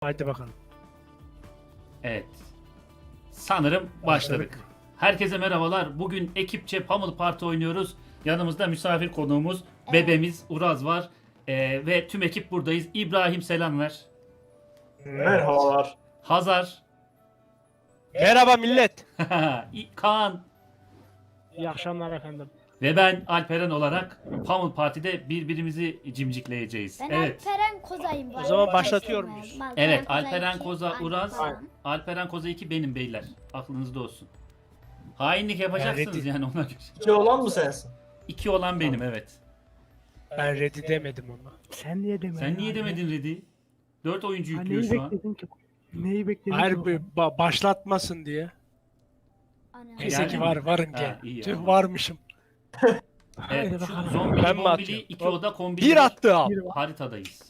Haydi bakalım. Evet. Sanırım başladık. Herkese merhabalar. Bugün ekipçe Pummel Parti oynuyoruz. Yanımızda misafir konuğumuz, bebemiz Uraz var. Ee, ve tüm ekip buradayız. İbrahim selam ver. Merhabalar. Hazar, Merhaba millet. Kaan İyi akşamlar efendim. Ve ben Alperen olarak Pummel Parti'de birbirimizi cimcikleyeceğiz. Ben evet. Alperen Koza'yım. O zaman arada. başlatıyor muyuz? Alperen Evet, Alperen Koza, Alperen Uraz. Alperen Koza 2 benim beyler. Aklınızda olsun. Hainlik yapacaksınız Ready. yani ona göre. İki olan mı sensin? İki olan benim evet. Ben ready demedim ama. Sen niye demedin? Sen niye demedin Red'i? Dört oyuncu Ha, yüklüyor neyi şu an. bekledin ki? Neyi bekledin Hayır ki? bu ba- başlatmasın diye. Neyse Yani ki var varım Ha, diye. iyi Tüh ya. varmışım. Evet, şu zombili Ben mi bombili atıyorum? iki oda kombili Bir attı abi. Bir var. haritadayız.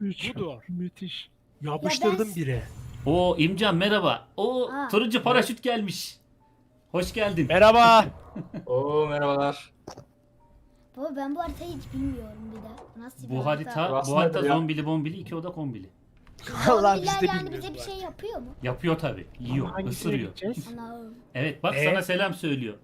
Üç. Budur. Müthiş. Yapıştırdım ben- bire. O İmcan merhaba. O Aa. turuncu paraşüt gelmiş. Hoş geldin. Merhaba. Oo merhabalar. Baba ben bu haritayı hiç bilmiyorum bir de. Nasıl bir Bu harita bu harita ya? zombili bombili iki oda kombili. Allah biz Zombiler de yani bilmiyoruz bize bir şey yapıyor mu? Yapıyor tabi. Yiyor, Hangisine ısırıyor. gideceğiz? Evet bak Ee? sana selam söylüyor.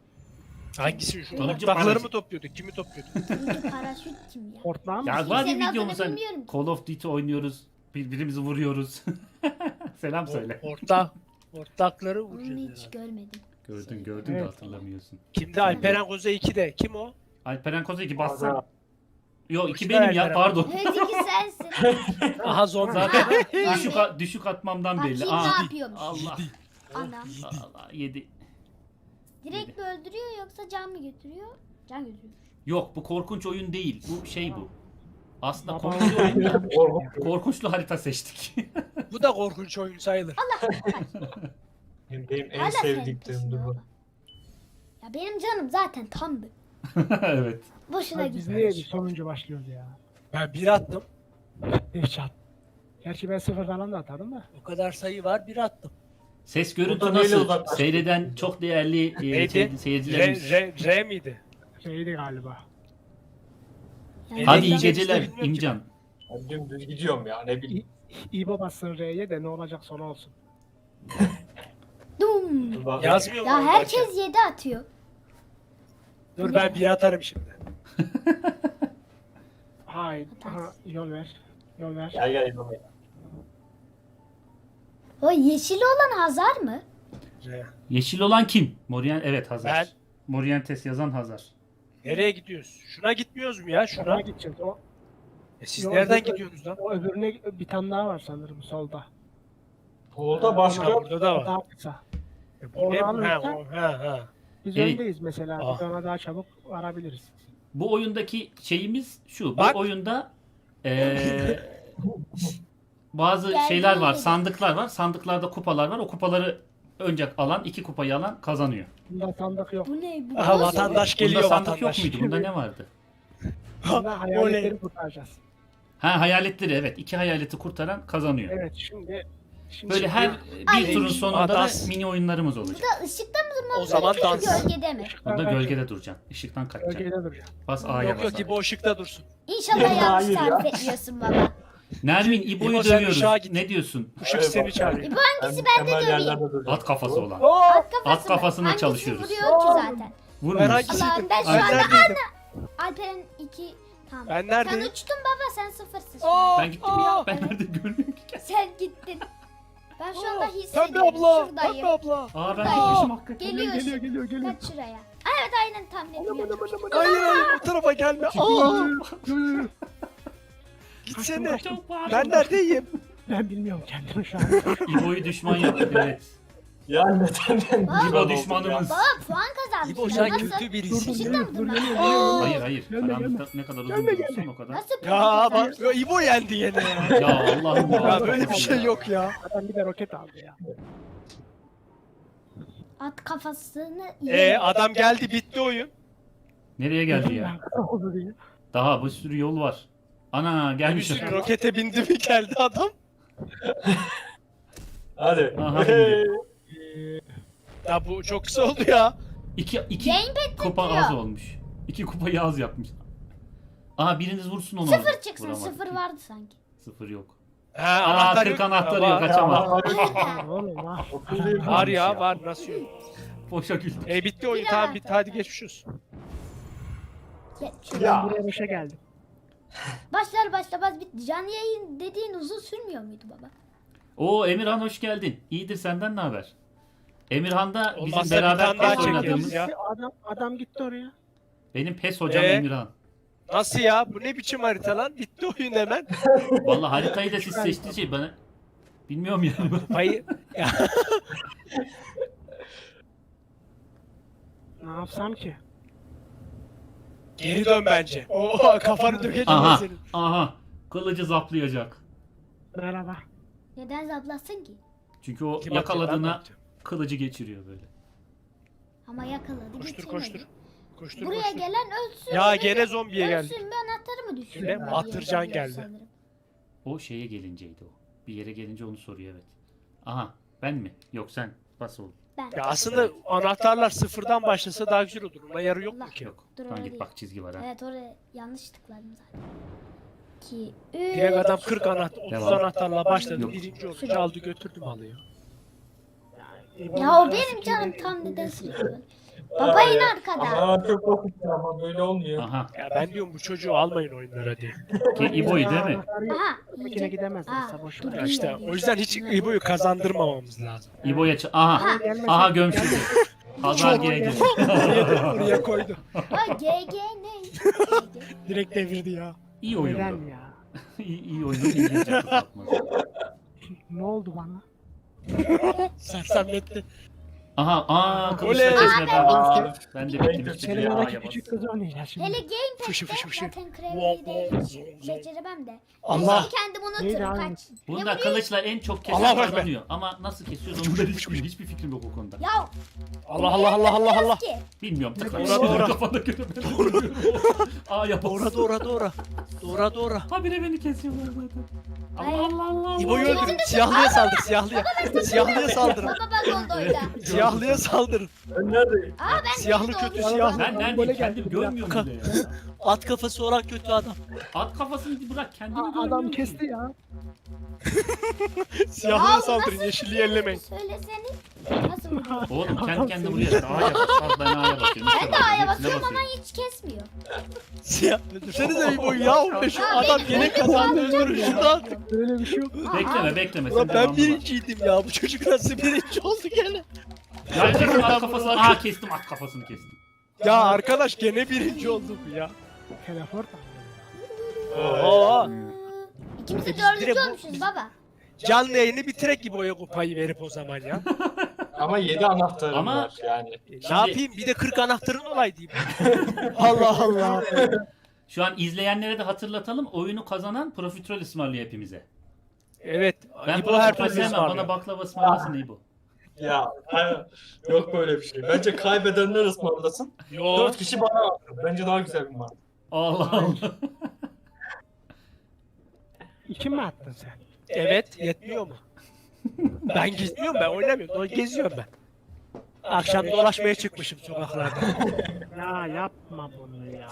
Hangisi şu? Takları paraşüt. mı topluyorduk? Kimi topluyorduk? Turuncu paraşüt kim ya? Hortlağı mı? Ya var bir Senin adını videomuz hani bilmiyorum ki. Call of Duty oynuyoruz. Birbirimizi vuruyoruz. selam söyle. Orta. Ortakları vuracağız hiç herhalde. görmedim. Gördün gördün de Evet. hatırlamıyorsun. Kimde? Alperen Koza 2'de. Kim o? Alperen Koza 2 bassan. Hoş 2 benim ya Alperen. pardon. Evet iki sensin. Aha zombi. Zaten düşük, düşük atmamdan Bak belli. kim Aa, ne yapıyormuş? Allah. Anam. Allah yedi. Direkt mi öldürüyor yoksa can mı götürüyor? Can götürüyor. Yok bu korkunç oyun değil. Bu şey bu. Aslında komedi oyun. Korkunçlu harita seçtik. Bu da korkunç oyun sayılır. Benim, benim en Hala sevdiklerimdir sen bu. Ya benim canım zaten tamdı. evet. Boşuna Abi biz niye bir sonuncu başlıyoruz ya? Ben bir attım. Hiç at. Gerçi ben sıfır falan da atarım da. O kadar sayı var bir attım. Ses görüntü neyle nasıl? uzaklaştık? Seyreden çok değerli e, Neydi? sey- R, seyircilerimiz. R, R miydi? Şeydi galiba. Yani Hadi iyi Neydi? geceler Bilmiyorum ki İmcan. Ben dümdüz gidiyorum ya ne bileyim. İbo bassın R'ye de ne olacak sonu olsun. Dum. Dur bak. Yazmıyor mu? Ya orada? herkes 7 atıyor. Dur ben bir atarım şimdi. Hayır. Aha, yol ver. Yol ver. Gel gel İbrahim. O yeşil olan Hazar mı? R. Yeşil olan kim? Morien evet Hazar. Ben. Morientes yazan Hazar. Nereye gidiyoruz? Şuna gitmiyoruz mu ya? Şuna Şuna. gideceğiz. O, E siz Yok, nereden gidiyorsunuz lan? o öbürüne bir tane daha var sanırım solda. Solda Ha, başka. burada da var. daha kısa. E, bu ne? Ha, alırsan- o- ha, ha. Biz Evet. öndeyiz mesela. Biz Ah. ona daha çabuk varabiliriz. Bu oyundaki şeyimiz şu. Bak. Bu oyunda eee, bazı Geldi şeyler var. yedi. Sandıklar var. Sandıklarda kupalar var. O kupaları önce alan, iki kupayı alan kazanıyor. Bunda sandık yok. Bu ne? Bu Aha nasıl? vatandaş geliyor Bunda sandık vatandaş. yok muydu? Bunda ne vardı? Bunda hayaletleri kurtaracağız. Ha hayaletleri evet. iki hayaleti kurtaran kazanıyor. Evet şimdi şimdi Böyle her Ay. bir turun sonunda da Adas. mini oyunlarımız olacak. Burada ışıkta mı durmamız O zaman gerekiyor, dans. Gölgede mi? Burada gölgede duracaksın. Işıktan kaçacaksın. Gölgede duracağım. Bas A'ya Yok bas. yok İbo ışıkta dursun. İnşallah yanlış tarif etmiyorsun baba. Nermin İbo'yu İbo sen dövüyoruz. uşağa git. Ne diyorsun? Işık Evet, seni çağırıyor. İbo hangisi ben de Temel döveyim. At kafası olan. At kafası At kafasına Hangisi çalışıyoruz. vuruyor ki zaten? Vurmuyoruz. Ben hangisiydim? Allah'ım ben şu Ben anda neredeydim? Alperen 2 tamam. Ben neredeyim? Sen uçtun baba sen sıfırsın. şu Aa, an. Ben gittim ya. aa. Ben nerede görmüyorum ki. Sen gittin. Ben şu anda Pembe hissediyorum. abla. Şuradayım. Pembe abla. Aa ben Buradayım. gitmişim hakikaten. Geliyor Geliyor geliyor geliyor. Kaç şuraya. Aa, Evet aynen tam ne Hayır hayır bu tarafa gelme. Aa. Gitsene. Ben neredeyim? Ben bilmiyorum kendimi şu an. İbo'yu düşman yaptık evet. Ya neden ben. İbo düşmanımız. Baba puan kazanmış. İbo sen kötü Dur birisin. dur Işıkta dur mı. Hayır hayır. Karanlıkta ne kadar uzun Gelme, durursun o kadar. Nasıl Ya bak ya İbo yendi yine ya. Ya Allah'ım ya. Ya böyle bir şey yok ya. Adam bir de roket aldı ya. At kafasını Ee adam geldi bitti oyun. Nereye geldi ya? Daha bir sürü yol var. Ana Bir gelmiş. sürü rokete bindi mi geldi adam. Hadi. Aha. Ya bu çok kısa oldu ya. İki, iki Gamepad kupa titriyor. az olmuş. İki kupayı az yapmış. Aha biriniz vursun onu. Sıfır çıksın Vuramadık. sıfır vardı sanki. Sıfır yok. Ha, Aa anahtar 40 yok. anahtarı Var- yok açamaz. Oğlum var. Var ya var nasıl yok? Boşa güldüm. E bitti oyun Bir tamam bitti anahtar. hadi geçmiş olsun. Ge- şöyle. Ya. Buraya boşa geldim. Başlar başlamaz bitti. Canlı yayın dediğin uzun sürmüyor muydu baba? Oo Emirhan hoş geldin. İyidir senden ne haber? Emirhan da bizim bir beraber tane daha PES çekeriz oynadığımız. ya. Adam adam gitti oraya. Benim PES hocam Ee? Emirhan. Nasıl ya? Bu ne biçim harita lan? Bitti oyun hemen. Vallahi haritayı da siz seçtiniz şey bana. Bilmiyorum yani. Payı... Ne yapsam ki? Geri dön bence. Oo kafanı dökeceğim ben aha. senin. Aha. Kılıcı zaplayacak. Merhaba. Neden zablasın ki? Çünkü o Kim atacak, ben mi yakaladığına atacağım? kılıcı geçiriyor böyle. Ama yakaladı. Koştur geçemedi. koştur. Koştur Buraya koştur. gelen ölsün. Ya gene zombiye geldik. Ölsün mü anahtarı mı düşüyor? Yine diye Batırcan geldi. sanırım. O şeye gelinceydi o. Bir yere gelince onu soruyor evet. Aha ben mi? Yok sen. Bas oğlum. Ben. Ya aslında anahtarlar sıfırdan başlasa daha güzel olur. Ona yarı yok mu ki? Yok. Dur, Lan git bak çizgi var ha. Evet oraya yanlış tıkladım zaten. 2, 3. Direkt adam 40 anahtar, 30 Devam. anahtarla başladı. Yok. Birinci olunca aldı götürdü malı ya. Ya o benim canım tam neden sıkıyor. Baba in arkadan. Ama çok ya, ama böyle olmuyor. Aha. Ya ben diyorum bu çocuğu almayın oyunlara diye. Ki İbo'yu değil mi? Aha. Makine yiyecek. gidemez. Aa, Olsa boş dur, ver. Ya işte o yüzden hiç İbo'yu kazandırmamamız lazım. İbo'ya ç- Aha. Aha. Hazar Çok- GG. oraya, koydu. Ha GG ne? GG. Direkt devirdi ya. İyi oyundu. Neden ya? iyi, iyi oyundu. İngilizce tutmadı. Ne oldu bana? Sersemletti. Aha. Aa. Kılıçla Oley. kesme ben. Aa, Ben de ben bittim de işte. Senin diye oradaki A'ya küçük kız oynayacak şimdi. Hele Fışı gamepad'de fışı fışı. zaten Wow, kremliyi de wow, hiç wow. şaşırmam de. Allah. Ben kendim Neydi unuturum abi? kaç. Ne Bunda kılıçla en çok kesen Allah Ekber. kazanıyor. Ama nasıl kesiyoruz onu ben hiç. Hiçbir fikrim yok o konuda. Ya Allah Allah Allah Allah Allah. ki. Bilmiyorum. Tıkla. Doğra, doğra. Kafana göre ben bilmiyorum. Bas. Doğra doğra doğra. Doğra doğra. Habire beni kesiyorlar zaten. Allah Allah Allah. İbo'yu öldürün. Siyahlıya saldır siyahlıya. Siyahlıya saldırın. Baba bak onda oyda. Siyahlıya saldırın. Ben neredeyim? Aa ben Siyahlı kötü, siyahlı. Ben Böyle neredeyim? Kendim bir görmüyorum bile ya. At kafası olan kötü adam. At kafasını bırak kendimi Aa, görmüyorum. Adam kesti ya. Siyahlıya saldırın. bir şey? ellemeyin. Söyleseniz. Nasıl vuruyor? Oğlum kendi kendine vuruyor. A'ya. Al ben A'ya basıyorum. Ben de A'ya basıyorum ama hiç kesmiyor. Siyah. Öldürsenize İbo'yu ya. Şu Aa, adam benim kazandı. Öldürün şunu artık. Öyle bir şey yok. Bekleme bekleme. Ulan ben bak. birinciydim ya. Bu çocuk nasıl birinci oldu gene? Ya kestim at kafasını. Aa kestim at kafasını kestim. Ya arkadaş gene birinci oldu bu ya. Telefon Oo. İkimiz de direkt dördüncü bu- olmuşuz baba. Canlı yayını bitirek gibi oya kupayı verip o zaman ya. Ama 7 anahtarım Ama- var yani. ne yapayım bir de 40 anahtarın olay diyeyim. Allah Allah. Şu an izleyenlere de hatırlatalım. Oyunu kazanan profiterol ısmarlıyor hepimize. Evet. Ben İbo her profiterol türlü sevmem. Bana ısmarlıyor. baklava ısmarlasın İbo. Ya hayır, yok böyle bir şey. Bence kaybedenler ısmarlasın. Yo. 4 kişi bana atsın. Bence daha güzel bir mantık. Allah Allah. İki mi attın sen? Evet yetmiyor mu? ben gezmiyorum ben oynamıyorum. Geziyorum ben. Akşam dolaşmaya çıkmışım sokaklarda. Ya yapma bunu ya.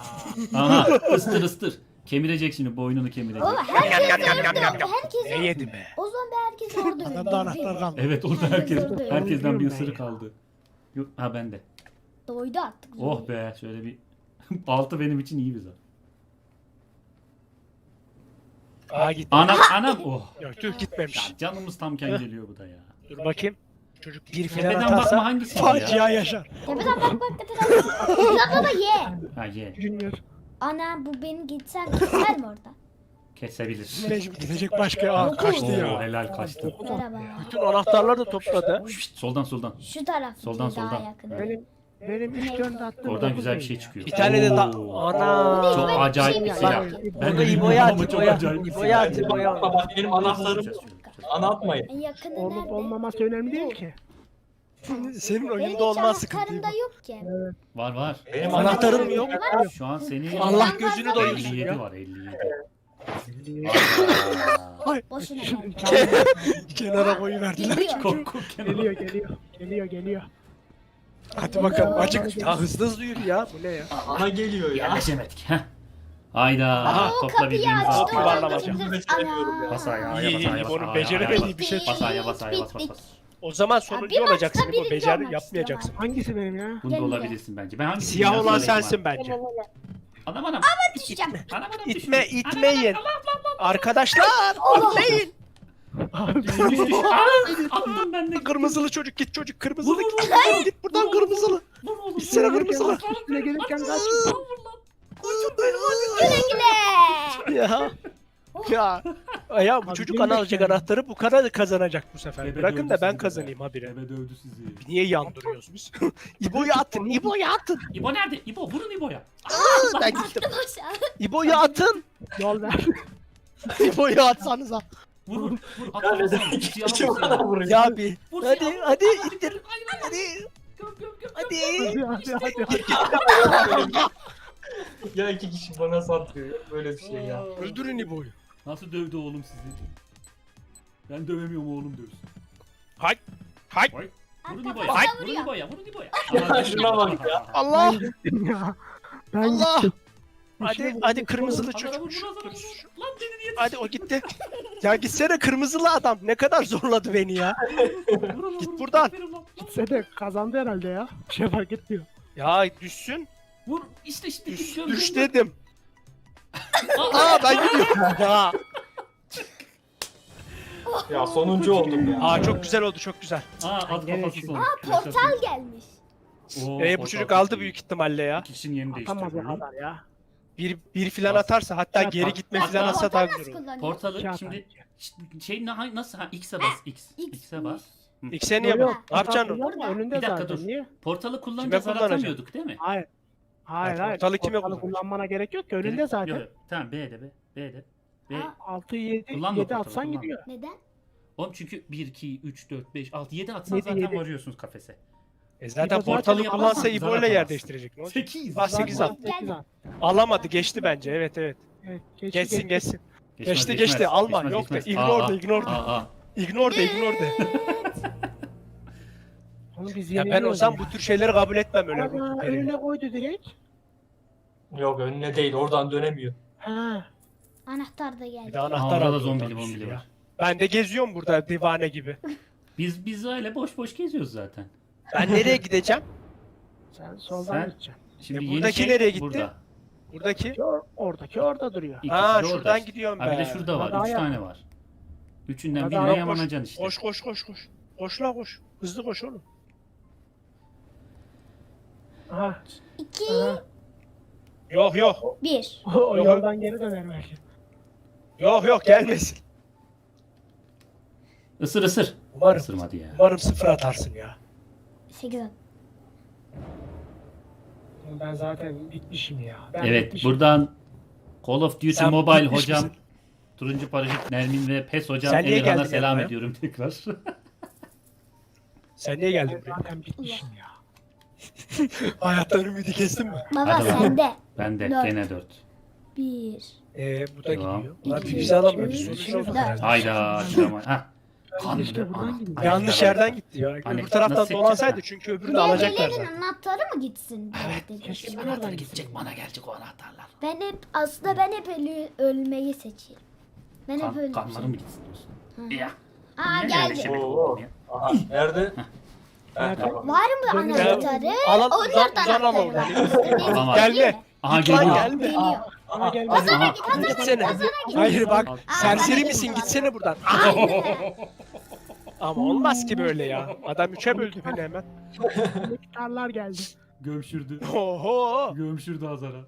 Aha ıstır ıstır. Kemirecek şimdi boynunu kemirecek. Baba herkes yam, yam, yam, orada. yam, yam. Herkes ne yedi be? O zombi herkes orada. Adamda anahtar kaldı. Evet orada Herkes herkes orada herkesten bir ben ısırık ya. aldı. Yok, ha bende. Doydu attık. Oh be şöyle bir altı benim için iyi bir zar. Aa gitti. Anam anam oh. Yok dur gitmemiş. Ya canımız tamken geliyor bu da ya. Dur bakayım. Çocuk bir falan Tepeden bakma atarsa hangisiydi ya? facia yaşar. Tepeden bak bak tepeden bak. Tepeden da ye. Ha ye. Junior. Ana bu beni gitsem keser mi orada? Kesebilir. Mecbur gidecek başka. Aa kaçtı Oo, ya. helal kaçtı. Merhaba. Bütün anahtarları da topladı. Şşt, soldan soldan. Şu taraf. Soldan, daha soldan. yakın. Benim benim üç döndü attım. Oradan güzel bir şey çıkıyor. Bir tane de da... Oo. Ana. Çok acayip şey bir silah. Ben Onu de İbo'ya bilmiyorum at, ama çok İbo'ya. acayip bir İbo'ya at, silah. İbo'ya. Bak benim anahtarım ana atmayın. Yakını Olup nerede? olmaması önemli değil ki. Senin Benim oyunda olmaz sıkıntı. anahtarımda yok ki. Var var. Benim Anahtarım yok. Şu an senin Allah gözünü doyursun 57 ya. var 57. Boşuna geldi. Kenara koyuverdiler. Geliyor. Kork kork kenara. Geliyor geliyor. Geliyor geliyor. Hadi bakalım acık. Ya hızlı hızlı yürü ya. Bu ne ya? Ana geliyor ya. Yerleşemedik. Heh. Hayda. Aha, O topla kapıyı birbirimizi açtı. Atıyor. yuvarlamaca. Bunu beceremiyorum ya. Bas ayağa, İyi, iyi, ayağa, beceremediği ayağa, bir şey. Bas ayağa, bas ayağa, bas, bas, bas. O zaman Ya sonuncu bir olacaksın. İbo birinci becer olmak yapmayacaksın. Hangisi benim ya? Bunda Gel olabilirsin bence. Ben hangisini Siyah olan sensin bence. Anam anam. Düşeceğim. Anam anam İtme, düştü. itmeyin. Arkadaşlar, itmeyin. Attım ben de. Kırmızılı çocuk git çocuk kırmızılı Vur, git. vur, vur. Git buradan kırmızılı. Vur oğlum. Gitsene vur, vur, kırmızılı. vur, vur, Üstüne gelirken kaç. vur, vur lan. Güle güle. Ya. Ya. Ya bu Abi çocuk ana alacak yani. anahtarı bu kadar kazanacak bu sefer. Bebe Bırakın da ben kazanayım habire. Bebe dövdü sizi. Niye yandırıyoruz biz? İbo'yu atın, İbo'yu atın. İbo nerede? İbo vurun İbo'ya. Aa, ben gittim. İbo'yu atın. Yol ver. İbo'yu atsanıza. Vur vur. Kişi vur, bana siyah. vuruyor? Ya bir. Hadi, hadi, hayır. Hadi. Hadi. Hadi hadi hadi. Ya iki kişi bana satlıyor. Böyle bir şey ya. Öldürün İbo'yu. Nasıl dövdü oğlum sizi? Ben dövemiyorum oğlum dövsün. Hay. Hay. Vay. Vurun İbo'ya. Vurun vuruyor. İbo'ya. Vurun İbo'ya. Ya şuna bak ya. Allah. Ben gittim ya. Ben Allah. gittim. Hadi, hadi kırmızılı çocuk. Lan beni niye Hadi o gitti. Ya gitsene kırmızılı adam. Ne kadar zorladı beni ya. Git buradan. Gitse de kazandı herhalde ya. Bir şey fark etmiyor. Ya düşsün. Vur. İşte işte. Düş, düş dedim. Aa, Aa ben gidiyorum. Ya. Ya sonuncu oldum ya. Aa çok güzel oldu çok güzel. Aa at kafası çıktı. sonra. Portal gelmiş. Oo, Ee, bu portal çocuk aldı çok iyi. büyük ihtimalle ya. İki kişinin yerini Atamaz o değiştiriyor. kadar ya. Bir, bir filan atarsa hatta Ya, geri bak- gitme bak- filan atsa daha Portal güzel nasıl olur. kullanıyor? Portalı İki şimdi ş- şey na- nasıl ha X'e bas X. X. X'e bas. Hı. İkse niye Yok, bak? Ne yapacaksın onu? Portal Önünde Bir dakika zaten. dur. Niye? Portalı kullanınca zar kullanacağım? atamıyorduk değil mi? Hayır. Hayır Ha, hayır. portalı kime Portalı kullanacak? kullanmana gerek yok ki. Önünde Gerek- zaten. Yok. Tamam B'de B. B'de. B. Aa. 6 7 Kullanma 7 portalı, atsan kullanma. gidiyor. Neden? Oğlum çünkü 1, 2, 3, 4, 5, 6, 7 atsan Yedi, zaten yedi. varıyorsunuz kafese. E zaten İbo zaten portalı yapamaz. kullansa İbo ile Zaten yer değiştirecek. Ne olacak? 8. Bas 8 at. Sekiz at. Alamadı geçti bence evet evet. Evet, geçti, Geçsin geçti. geçsin. Geçti, geçti. Alma. Yok de, ignore de, ignore de. Aa, aa. Ignore de ignore de. Onu biz Ya ben olsam bu tür şeyleri kabul etmem öyle. Ama Ruh önüne koydu direkt. Yok önüne değil oradan dönemiyor. Ha. Anahtar da Bir geldi. de Aa, anahtar orada aldı zombili oradan bombili var. Ben de geziyorum burada divane gibi. Biz biz öyle boş boş geziyoruz zaten. Ben nereye gideceğim? Sen soldan Sen- gideceksin. Şimdi E, yeni buradaki şey nereye gitti? Burada. Buradaki. Ki or- oradaki orada duruyor. İkisi Ha de şuradan orada. gidiyorum Ha bir ben. de şurada var. Daha Üç yap. tane var. Üçünden Daha birine yamanacaksın işte. Koş koş koş koş. Koş la koş. Hızlı koş oğlum. Aha. İki, Aha. Yok yok. bir. O, o Yok. yoldan geri döner belki. Yok yok gelmesin. Isır ısır. Umarım. Isırmadı ya. Umarım sıfır atarsın ya. Sekiz at. Ben zaten bitmişim ya. Ben Evet bitmişim. buradan Call of Duty Sen Mobile bitmiş hocam, misin? Turuncu Paraşüt Nermin ve PES hocam Sen niye Emirhan'a geldin selam yanıma ya? ediyorum tekrar. Sen niye geldin Ben buraya? zaten bitmişim ya. Hayattan ümidi kestin mi? Baba Hadi bakalım. sende. ben de Dört. gene 4. Bir. Ee bu da Tamam. gidiyor. İki, bir alamıyor. Bir üç, sonuç dört. oldu herhalde. Hayda şurama. Hah. Kan Keşke gibi. buradan Ana- Yanlış yerden gitti ya. Hani Öbür taraftan nasıl dolansaydı çünkü öbürünü de alacaklar Gelenin zaten. anahtarı mı gitsin? Evet, keşke Anahtar buradan gidecek bana gelecek o anahtarlar. Ben hep aslında ben hep ölü, ölmeyi seçiyorum. Ben hep Kan, ölmeyi kanları mı gitsin diyorsun? Ya. Aa Niye geldi. şey ya? Aha nerede? Var mı anahtarı? Alan Onlar da anahtarı oradan. var. Alamaz. Gelme. Aha Git lan geliyor. gelme. Geliyor. Ama gel. Aha. Gitsene. Hayır bak serseri misin gitsene buradan. Ama olmaz ki böyle ya. Adam üçe böldü beni hemen. Miktarlar geldi. Gömşürdü. Oho. Gömşürdü Hazar'a.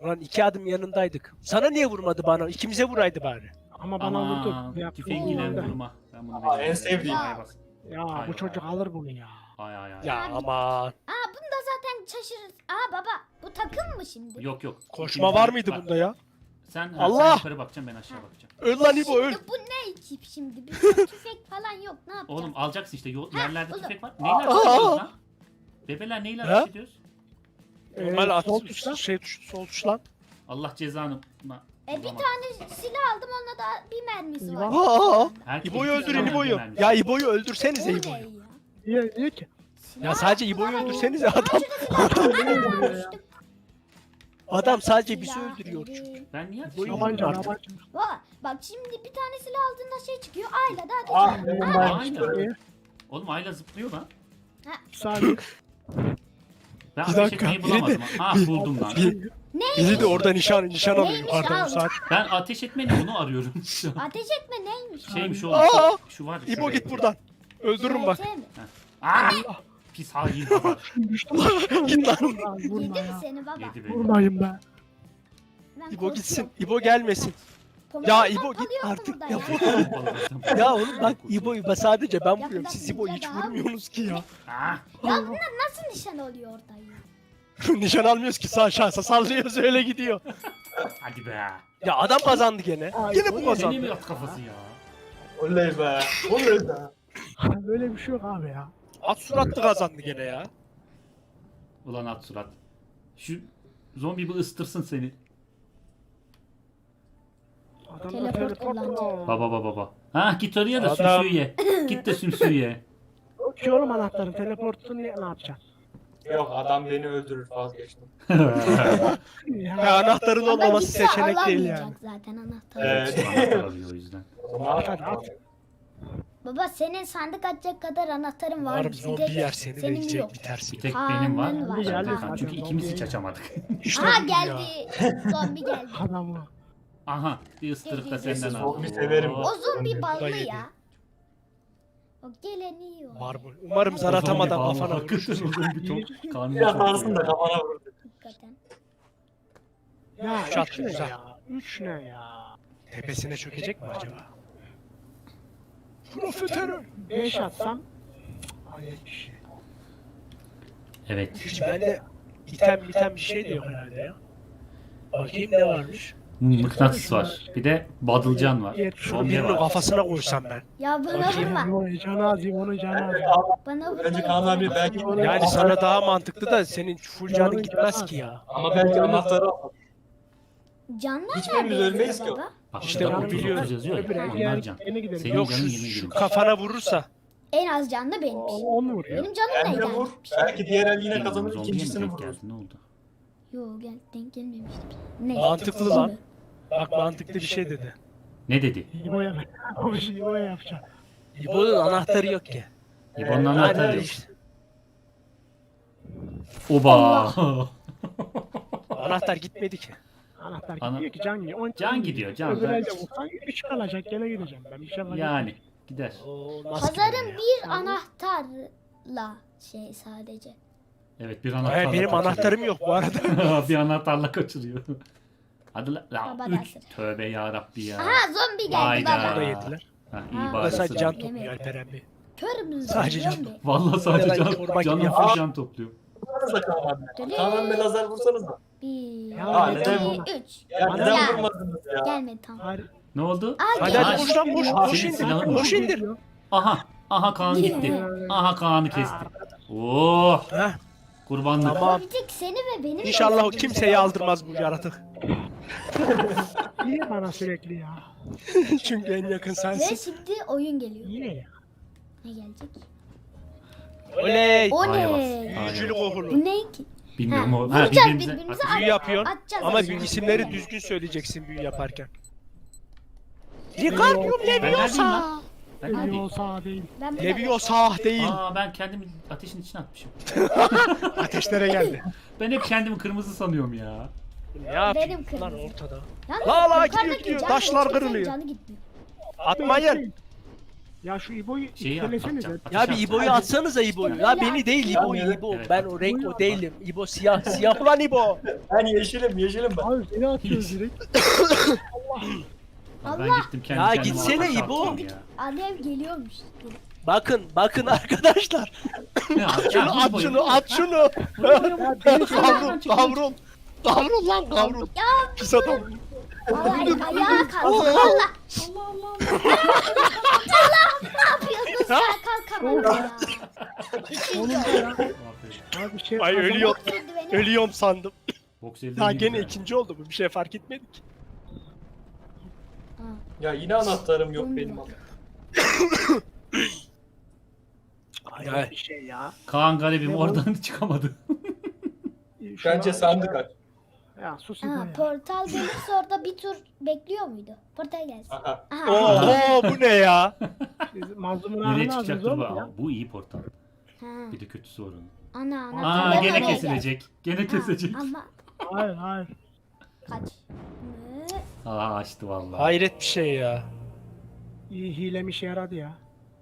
Ulan iki adım yanındaydık. Sana niye vurmadı bana? İkimize vuraydı bari. Ama bana vurdu. Aman Yaptı. tüfengiyle vurma. Ben bunu Aa, en sevdiğim. Ay, bas. Ya Ay, bu ay. çocuk alır bunu ya. Ay ay ay. Ya aman. Aa bunda zaten şaşırır. Aa baba bu takım mı şimdi? Yok yok. Koşma var mıydı Bak, bunda ya? Sen, ha, Allah! sen yukarı bakacaksın ben aşağı bakacağım. Öl lan İbo öl. Şimdi bu ne tip şimdi? Bizde tüfek falan yok. Ne yapacağız? Oğlum alacaksın işte. Yol, Ha, yerlerde buldum. tüfek var. Neyle ateş Aa! lan? Bebeler neyle Ha? ateş ediyoruz? Normal Ee, at sol tuşla. şey tuş sol tuş lan. Allah cezanı. E bir tane silah aldım onunla da bir mermisi var. Aa, Herkes İbo'yu bir öldürün İbo'yu. Ya İbo'yu öldürsenize ne İbo'yu. ya? Diyor, diyor ki. Ya sadece İbo'yu öldürsenize adam. Adam sadece bizi öldürüyor çünkü. Ben niye atışıyorum? Yabancı Artık. yabancı. Bak, bak şimdi bir tane silah aldığında şey çıkıyor. Ayla da ateş Ah ediyor. benim Aynen. Oğlum Ayla zıplıyor lan. Saniye. Ben Bir ateş dakika, biri de- bulamadım. Ha buldum lan. Bir, biri de orada nişan nişan alıyor Neymiş yukarıdan abi? saat. Ben ateş etmeni bunu arıyorum şu an. Ateş etme neymiş? Şeymiş o. Aa! Şu var. İbo şuraya. git buradan. Öldürürüm bak. Mi? Aa! Pis hain baba. Git lan. Vurma Yedi mi ya. seni baba? Yedi beni. Vurmayın be. Ben İbo gitsin. korkuyorum. İbo gelmesin. Ya İbo git artık. Ya, ya? oğlum bak İbo'yu ben sadece ben vuruyorum. Siz İbo'yu hiç vurmuyorsunuz ki ya. Ya bunlar nasıl nişan oluyor orada ya? Nişan almıyoruz ki sağ şansa sallıyoruz öyle gidiyor. Hadi be. Ya adam kazandı gene. Ay, Gene bu Seni mi kazandı. at kafası ya? Oley be. Oley be. Böyle bir şey yok abi ya. At suratlı kazandı gene ya. Ulan at surat. Şu zombi bir ıstırsın seni. Teleport kullandı. Baba baba baba. Ha git oraya da Adam- sümsüğü ye. Git de sümsüğü ye. Ki oğlum anahtarın teleportunu ne, ne yapacaksın? Yok adam beni öldürür vazgeçtim. Ya, Ya anahtarın Ama olmaması seçenek değil alamayacak yani. zaten anahtarı. Evet. Anahtar o yüzden. O zaman Hadi at. Baba senin sandık açacak kadar anahtarın var. Umarım Bir zombi yer seni senin ve yiyecek yok. bitersin. Bir tek benim var. Kaan'ın var. Çünkü var. ikimiz hiç açamadık. İşte Aha budur ya. geldi. zombi geldi. Adamı. Aha bir ısırık da senden al. Zombi severim. Oo. O zombi ballı ya. O geleni yiyor. Var bu. Umarım zar atamadan kafana hakikaten vurursun. o zombi çok karnını Biraz da kafana vurur. Hakikaten. Ya Üç attı, üç ne güzel. ya? Üç ne ya? Tepesine çökecek mi acaba? Profiterol. Beş atsam. Hayır bir şey. Evet. Hiç bende item item bir şey de yok herhalde ya. Bakayım ne varmış. Mıknatıs var. Bir de badılcan var. Şunu birinin var. kafasına koysam ben. Ya bana vurma. Onun canı az, onun canı az. Bana vurma. Bence Kaan abi belki Yani sana daha mantıklı da senin full canın gitmez ki ya. Ama belki anahtarı al. Canlar Hiçbirimiz ölmeyiz yazıyor ki. baba? Bak İşte işte onu biliyorum. yazıyor Öbürü ya. Onlar can. yeni gidelim. Senin Yok canın şu, yemin şu ederim. kafana vurursa. En az canlı benimmiş. O- Onu vuruyor. Benim canım Bence neyden? vur. Belki diğer el yine kazanır ikincisini vurur. geldi, Ne oldu? Yo gel denk gelmemişti. Ne? Mantıklı lan. Bak mantıklı bir şey dedi. Ne dedi? İbo'ya bak. O işi İbo'ya yapacağım. İbo'nun anahtarı yok ki. İbo'nun Ee, anahtarı yok. işte. Oba. Anahtar gitmedi ki. Anahtar Ana- gidiyor ki can gidiyor. On Can gidiyor, can. Öbür Ben- elde vursan üç kalacak gene gideceğim. Ben bir şey yapacağım. yani gider. Pazarın bir anahtarla şey sadece. Evet bir anahtarla Hayır, benim kaçırıyor. anahtarım yok bu arada. bir anahtarla kaçırıyor. Hadi la, la Baba üç. dersin. Tövbe yarabbi ya. Aha zombi geldi Hayda. baba. Bunu da yediler. Ha, Ha. iyi Bu da bari. sadece can topluyor Alperen Bey. Kör müsün? Sadece can zombi? Vallahi sadece Neden can, çorba canım gibi full can topluyor. Vursanıza Kaan abi. Kaan abi lazer vursanız da. Bir, Ya neden vurma? iki, üç. Ya Bana neden ya. vurmadınız ya? Gelmedi tam. Hayır. Ne oldu? Aa, Hadi hadi koş lan koş. Senin Koş indir. silahın Koş indir. Aha. Aha Kaan gitti. Aha Kaan'ı kesti. Oo. Heh, Kurbanlık. Tamam. Seni ve beni mi İnşallah kimseyi aldırmaz bu yaratık. Niye bana sürekli ya? Çünkü en yakın Ve sensin. şimdi oyun geliyor. Niye ya? Ne gelecek? Oley. O Aya ne? Büyücülük okulu. Bu ne ki? Bilmiyorum Ha, o. Ha, vuracağız birbirimize. birbirimize, At- Büyü yapıyorsun Atacağız ama büyü isimleri düzgün söyleyeceksin büyü yaparken. Wingardium Ben neredeyim lan? Ben olsa değil. Ben bir Leviosa değil. Aa ben kendimi ateşin içine atmışım. Ateşlere geldi. Ben hep kendimi kırmızı sanıyorum ya. Ne yapayım Benim lan kırmızı. ortada? Yalnız La la, yukarıdaki gidiyor, gidiyor. can Taşlar kırılıyor. Canı gitmiyor. Atmayın. Ya şu İbo'yu Şeyi atacağım. Ya bir İbo'yu atsanıza İbo'yu. Ya beni değil İbo'yu İbo. Evet. Ben o renk o değilim. İbo siyah. Siyah lan İbo. Ben yeşilim yeşilim ben. Abi seni atıyoruz direkt. Abi Ben gittim kendi Ya kendime gitsene ateş İbo. attım ya. Alev geliyormuş. Bakın bakın arkadaşlar. Ya, Şunu ya, at İbo'yu- şunu at şunu. Kavrul kavrul. Kavrul lan kavrul. Pis adam. Vallahi ayağa kalk. Allah. Allah Allah. Allah ne yapıyorsun sen kalkamadım ya. Aferin. Abi şey Ay ölüyorum. Eldiveni- Ölüyorum sandım. Boks elden Daha iyi gene ya. ikinci oldu bu. Bir şey fark etmedik. Ha, Ya yine anahtarım yok benim. Ay bir şey ya. Kaan garibim oradan çıkamadı. Şuna- Bence sandık aç. Ya sus İbo Ha, ya. portal gelirse orada bir tur bekliyor muydu? Portal gelsin. Aha. Aha. Oo bu ne ya? Siz mazlumun Nereye ağzını çıkacak dur oğlum bu? ya. Bu iyi portal. Ha. Bir de kötüsü var onun. Ana ana. Aa gene oraya kesilecek. Gene geldim. kesecek. Ha, Ama Hayır hayır. kaç. Aa açtı vallahi. Hayret bir şey ya. İyi hilem işe yaradı ya.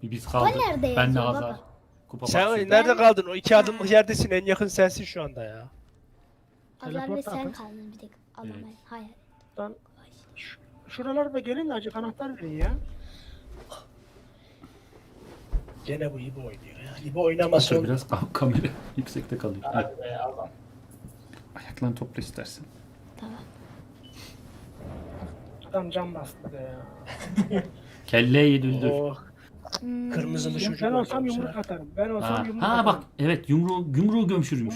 Bir biz kaldık. nerede Ben de yazıyor Hazar. baba? Kupa Sen baksın. nerede kaldın? O iki adımlık yerdesin. En yakın sensin şu anda ya. Azar ve sen atın. kaldın bir tek. Allah'ım Evet. hayır. Lan ş- şuralara da gelin de acık anahtar verin ya. Gene bu İbo oynuyor ya. İbo oynaması Şöyle oldu. biraz kam- kamera yüksekte kalıyor. Hadi be adam. Ayaklarını topla istersen. Adam cam bastı da ya. Kelleyi düldür. Oh, Hmm. kırmızılı Ben çocuk olsam oynuyor yumruk ya. atarım. Ben olsam Ha, yumruk ha atarım. bak evet yumruğu, yumruğu gömşürmüş.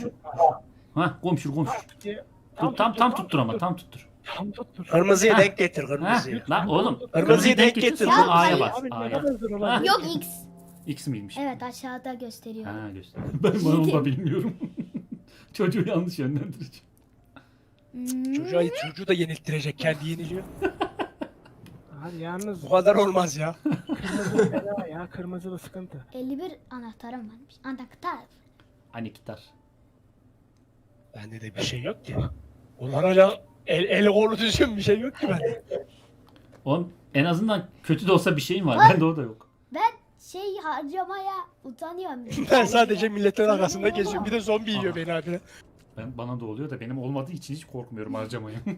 Ha komşur komşur. Diye- Tam tam, tam tuttur ama tam tuttur. Tam tuttur. Kırmızıyı Ha. denk getir Ha, kırmızıyı. lan oğlum. Kırmızıyı denk getir. A'ya bas. A'ya. Yok X. X miymiş? Evet aşağıda gösteriyor. Ha göster. Ben ben onu da bilmiyorum. Çocuğu yanlış yönlendireceğim. Hmm. Çocuğa, çocuğu da yenilttirecek. Kendi yeniliyor. Abi yalnız Bu kadar olmaz ya. kırmızı fena ya. Kırmızılı sıkıntı. 51 anahtarım varmış. Anahtar. Gitar. Bende de bir şey yok ki. Kullanacak el, eli kolu düzgün bir şey yok ki bende. Oğlum en azından kötü de olsa bir şeyin var. Bende o da yok. Ben şey harcamaya utanıyorum. Ben sadece milletin arasında geziyorum. Bir de zombi yiyor Aha. beni abi. Ben, bana da oluyor da benim olmadığı için hiç korkmuyorum harcamaya.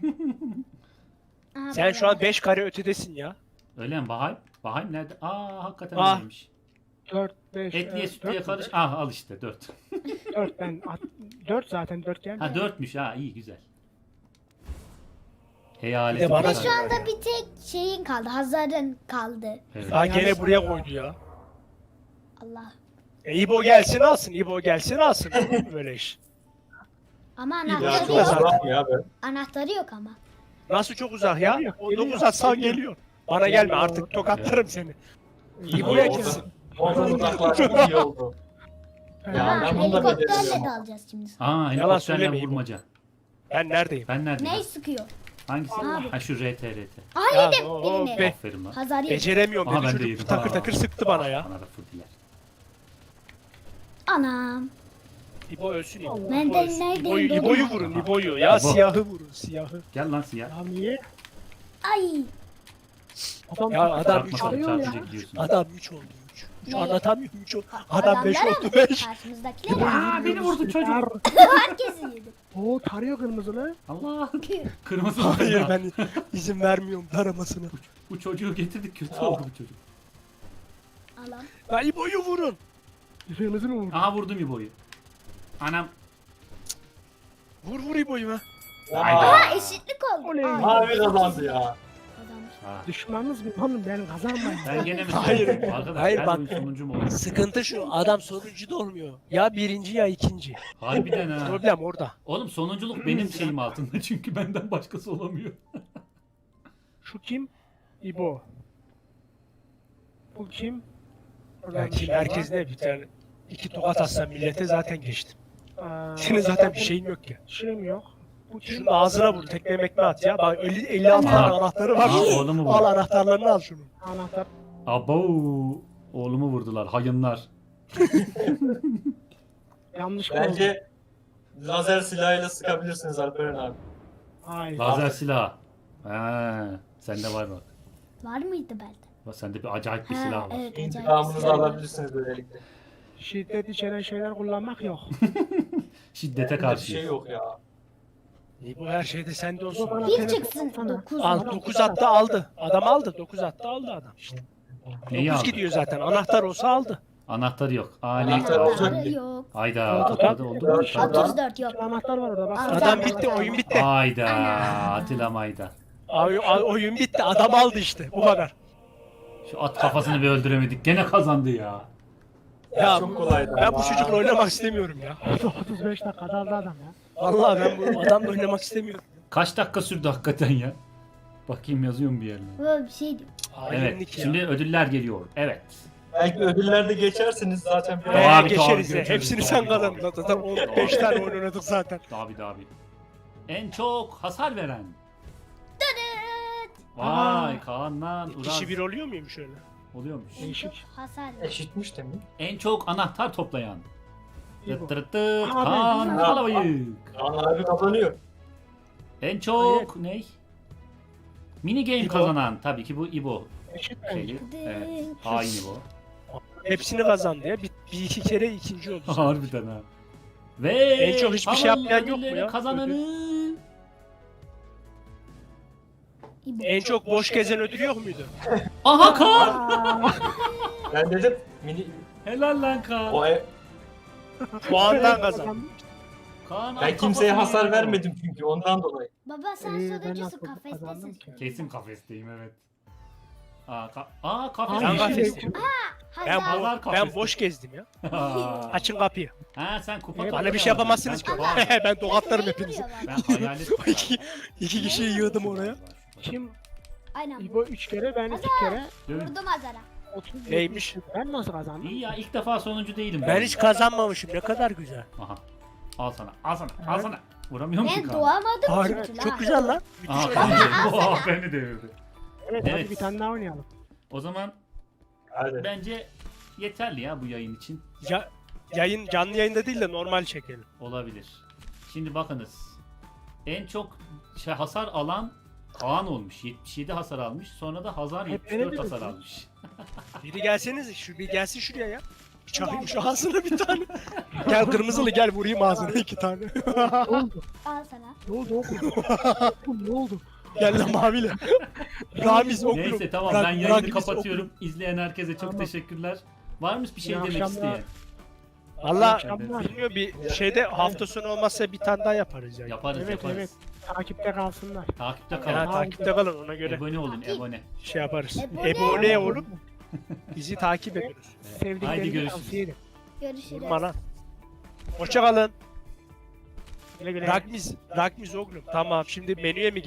Aha, Sen şu an 5 kare ötedesin ya. Öyle mi? Bahayım? Bahayım nerede? Aa hakikaten Ah. öyleymiş. 4, 5, Etliye sütlüye karış. Ah al işte 4. 4 ben 4 zaten 4 geldi. Ha 4'müş ha iyi güzel. Bir Heyalet. de bana Ve şu anda bir tek şeyin kaldı. Hazar'ın kaldı. Evet. Aa gene buraya koydu ya. Allah. E, İbo gelsin alsın. İbo gelsin alsın. Olur mu Böyle iş. Ama Ya anahtarı çok Yok. mı ya be? Anahtarı yok ama. Nasıl çok uzak ya? Geliyor, O geliyor, 9 atsan geliyor. geliyor. Bana gelme artık tokatlarım seni. İbo'ya Orada- gitsin. Orada uzaklar çok iyi oldu. Ya, ben bunu da helikopterle beceremiyorum. de alacağız şimdi. Aa Yalan helikopterle söylemeyin. vurmaca. Ben neredeyim? Ben neredeyim? Ney sıkıyor? Hangisi? Abi. Ha şu RTRT. Aha Ya, yedim o- birini. be. Aferin lan. Hazar yedim. Beceremiyorum Aha, dedi ben de çocuk. yedim. Takır Aa. takır sıktı bana ya. Bana da fırdiler. Anam. İbo ölsün İbo. Ben de ölsün. neredeyim İbo'yu. İbo'yu vurun İbo'yu. Ya İbo. siyahı vurun siyahı. Gel lan siyah. Ya niye? Ay. Adam Ya adam Çarpma 3 tabii, oldu. gidiyorsun. Adam 3 oldu 3. 3 Ne? anlatamıyorum 3 oldu. Adam 5 Adamlara oldu mı? 5. Karşımızdakiler Aa beni vurdu çocuk. herkesi yedim. Oo tarıyor kırmızılı. Allah. Kırmızı Hayır ben izin vermiyorum taramasına. Bu çocuğu getirdik kötü oldu bu çocuk. Alan. Ya İbo'yu vurun. Kırmızı mı vurdu? Aha vurdum İbo'yu. Anam. Vur vur İbo'yu be. Hayda. Aa eşitlik oldu. Oley. Aa, Abi kazandı ya. kazanmış. Ha. Düşmanınız mı? Oğlum ben kazanmayayım. Ben gene mi Hayır. sonuncuyum? Arkadaş Hayır, bak. oyun sonuncu mu olur? Sıkıntı şu adam sonuncu da olmuyor. Ya birinci ya ikinci. Harbiden ha. Problem orada. Oğlum sonunculuk benim şeyim altında çünkü benden başkası olamıyor. Şu kim? İbo. Bu kim? Ya bir kim şey herkes ne bir tane. İki tokat atsan millete zaten geçtim. Aa, Senin zaten bir şeyin yok ki. Şeyim yok. Bu? Şunun ağzına vur tekme mekme at ya. Bak 50, 56 tane anahtarı var. Aha, oğlumu Al vurdu. anahtarlarını al şunu. Anahtar. Abo. Oğlumu vurdular. Hayınlar. Yanlış oldu? Bence lazer silahıyla sıkabilirsiniz Alperen abi. Hayır. Lazer silah. Ha, sende var bak. Var mıydı bende? Bak sende bir acayip bir Ha, silah var. evet acayip. İntikamınızı alabilirsiniz böylelikle. Şiddet içeren şeyler kullanmak yok. Şiddete Bende bir karşı. şey yok ya. İyi bu her şeyde sende olsun. Bir çıksın. Dokuz. Al 9 attı aldı. Adam aldı. 9 attı aldı adam. İşte. Neyi 9 aldı? gidiyor zaten. Anahtar olsa aldı. Anahtarı yok. Ani. Anahtar olacak Anahtarı yok. Hayda. Oldu mu? Aldı. 34 yok. Anahtar var orada bak. Adam bitti. Oyun bitti. Hayda. Atilla Mayda. Ay- ay- Oyun bitti. Adam aldı işte. Bu kadar. Şu at kafasını bir öldüremedik. Gene kazandı ya. Ya Çok kolaydı. ben bu çocukla oynamak istemiyorum ya. 35 dakikada aldı adam ya. Vallahi ben bu adamla oynamak istemiyorum. Kaç dakika sürdü hakikaten ya? Bakayım yazıyor mu bir yerine? Böyle bir şey diyor. Evet. Ya. Şimdi ödüller geliyor. Evet. Belki ödüllerde geçersiniz zaten. Ee, Abi, geçeriz tabii, ya. tabii, Hepsini tabii, sen tabii. kazandın. Zaten 5 tane oyun oynadık zaten. De abi. En çok hasar veren. Vay Kaan'la Uraz Kişi bir oluyor muymuş öyle? Oluyormuş. En çok Değişik. hasar. Eşitmiş demin. En çok anahtar toplayan. İyi bu. Aa, ben- Kaan Ha. Kalabayık. Kaan abi kazanıyor. En çok ne? Mini game İbo. kazanan tabii ki bu İbo Eşit bence. şeyi. Evet. Hain İbo. Hepsini kazandı ya. Bir, bir iki kere ikinci oldu. Harbiden ha. Ve En çok hiçbir şey yapmayan yok mu ödülleri ya? Kazananı. En çok boş gezen ödül yok muydu? Aha Kaan. Ben dedim mini Helal lan Kaan. o e- Puandan kazandı. Kaan ben kimseye kafasını hasar yiyor. vermedim çünkü ondan dolayı. Baba sen Ee, ben sonuncusun nasıl kazandım kafestesin. ki? Kesin kafesteyim evet. Aa, ka Aa kafes. Aa, Ben kafesteyim. Ben, Hazar. ben kafesi. boş gezdim ya. Açın kapıyı. Ha sen kupa Bana Bana toplayamadın. bir şey yapamazsınız ki. Ben, ben tokatlarım hepinizi. ben hayalet İki, iki kişiyi yığdım oraya. Kim? Aynen. İbo 3 kere ben 2 kere. Vurdum Hazar'a. 30 Neymiş? Ben nasıl kazandım? İyi ya ilk defa sonuncu değilim. Ben hiç kazanmamışım. Ne kadar güzel. Aha. Al sana. Al sana. Al sana. Vuramıyorum ki Ben Kaan. doğamadım Harika. çünkü Çok güzel lan. Aha oyun. Kaan. Oha, beni devirdi. Evet, Evet. hadi bir tane daha oynayalım. O zaman Hadi. bence yeterli ya bu yayın için. Ya, yayın canlı yayında değil de normal çekelim. Olabilir. Şimdi bakınız. En çok şey, hasar alan Kaan olmuş. 77 hasar almış. Sonra da Hazar Hep 74 beni hasar almış. Biri gelseniz şu bir gelsin şuraya ya. Bir Çakayım şu ağzına bir tane. gel kırmızılı gel vurayım ağzına iki tane. ne oldu? Al sana. Ne oldu oğlum? Oğlum, ne oldu? gel lan maviyle. Ramiz okulum. Neyse tamam ben yayını biz kapatıyorum. İzleyen herkese çok Tamam. teşekkürler. Var mı bir şey İyi demek akşamlar. isteyen? Valla Akşamlar. bilmiyorum bir şeyde hafta sonu olmazsa bir tane daha yaparız yani. Yaparız Evet, yaparız. evet. Takipte kalsınlar. Takipte Ya, kalın. Tamam. takipte kalın ona göre Abone olun abone. şey yaparız. Ebone. Ebone olup bizi takip ediyoruz. Haydi görüşürüz. tavsiye edin. Görüşürüz. Vurma lan. Hoşça kalın. Güle güle. Ragmiz, Ragmiz oğlum. Tamam şimdi menüye mi